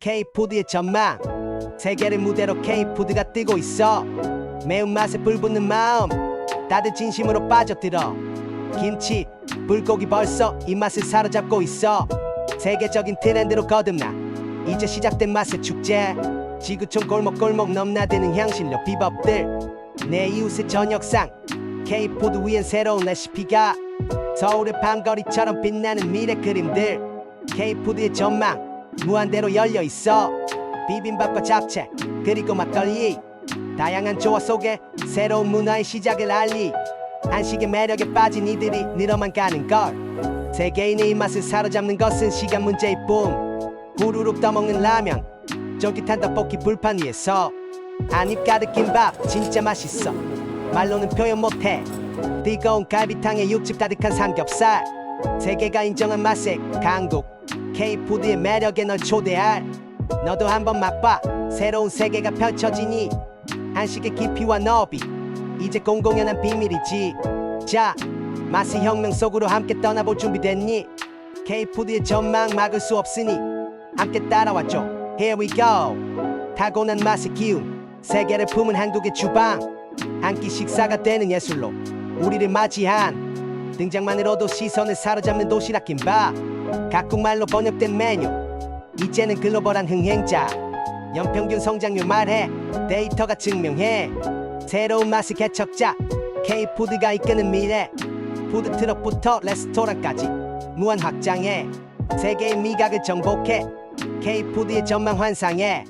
K푸드의 전망. 세계를 무대로 K푸드가 뜨고 있어. 매운맛에 불붙는 마음. 다들 진심으로 빠져들어. 김치 불고기 벌써 입맛을 사로잡고 있어. 세계적인 트렌드로 거듭나. 이제 시작된 맛의 축제. 지구촌 골목골목 넘나드는 향신료 비법들. 내 이웃의 저녁상. K푸드 위엔 새로운 레시피가. 서울의 밤거리처럼 빛나는 미래 그림들. K푸드의 전망 무한대로 열려 있어. 비빔밥과 잡채 그리고 막걸리. 다양한 조화 속에 새로운 문화의 시작을 알리. 한식의 매력에 빠진 이들이 늘어만 가는 걸. 세계인의 입맛을 사로잡는 것은 시간 문제일 뿐 후루룩 떠먹는 라면 쫄깃한 떡볶이 불판 위에서. 한입 가득 김밥 진짜 맛있어. 말로는 표현 못해. 뜨거운 갈비탕에 육즙 가득한 삼겹살. 세계가 인정한 맛의 강국 K푸드의 매력에 널 초대할. 너도 한번 맛봐. 새로운 세계가 펼쳐지니. 한식의 깊이와 너비. 이제 공공연한 비밀이지. 자 맛의 혁명 속으로 함께 떠나볼 준비됐니? K푸드의 전망 막을 수 없으니 함께 따라와줘. Here we go. 타고난 맛의 기운. 세계를 품은 한국의 주방. 한 끼 식사가 되는 예술로 우리를 맞이한. 등장만으로도 시선을 사로잡는 도시락 김밥 각국말로 번역된 메뉴. 이제는 글로벌한 흥행자. 연평균 성장률 말해. 데이터가 증명해. 새로운 맛의 개척자. K푸드가 이끄는 미래. 푸드트럭부터 레스토랑까지 무한 확장해. 세계의 미각을 정복해. K푸드의 전망 환상해